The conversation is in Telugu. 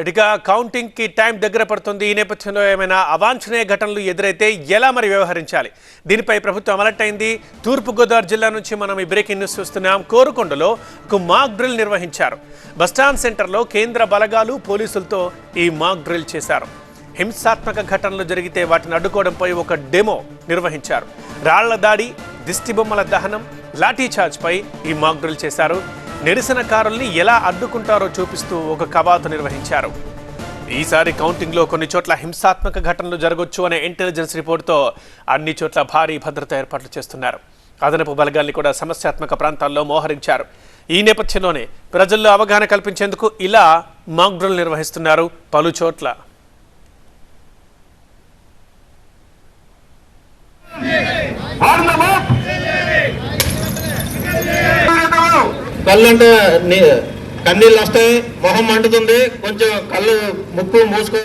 ఇటుగా కౌంటింగ్కి టైం దగ్గర పడుతుంది. ఈ నేపథ్యంలో ఏమైనా అవాంఛనీయ ఘటనలు ఎదురైతే ఎలా మరి వ్యవహరించాలి? దీనిపై ప్రభుత్వం అలర్ట్ అయింది. తూర్పుగోదావరి జిల్లా నుంచి మనం ఈ బ్రేకింగ్ న్యూస్ చూస్తున్నాం. కోరుకొండలో ఒక మాక్ డ్రిల్ నిర్వహించారు. బస్టాండ్ సెంటర్లో కేంద్ర బలగాలు పోలీసులతో ఈ మాక్ డ్రిల్ చేశారు. హింసాత్మక ఘటనలు జరిగితే వాటిని అడ్డుకోవడంపై ఒక డెమో నిర్వహించారు. రాళ్ళ దాడి దిష్టిబొమ్మల దహనం లాఠీ ఈ మాక్ డ్రిల్ చేశారు. నిరసనకారుల్ని ఎలా అడ్డుకుంటారో చూపిస్తూ ఒక కవాతు నిర్వహించారు. ఈసారి కౌంటింగ్లో కొన్ని చోట్ల హింసాత్మక ఘటనలు జరగొచ్చు అనే ఇంటెలిజెన్స్ రిపోర్ట్తో అన్ని చోట్ల భారీ భద్రత ఏర్పాట్లు చేస్తున్నారు. అదనపు బలగాల్ని కూడా సమస్యాత్మక ప్రాంతాల్లో మోహరించారు. ఈ నేపథ్యంలోనే ప్రజల్లో అవగాహన కల్పించేందుకు ఇలా మాక్డ్రోల్ నిర్వహిస్తున్నారు పలు చోట్ల. కళ్ళు అంటే నీ- కన్నీళ్ళు వస్తాయి మొహం మండుతుంది కొంచెం కళ్ళు ముక్కు మూసుకో.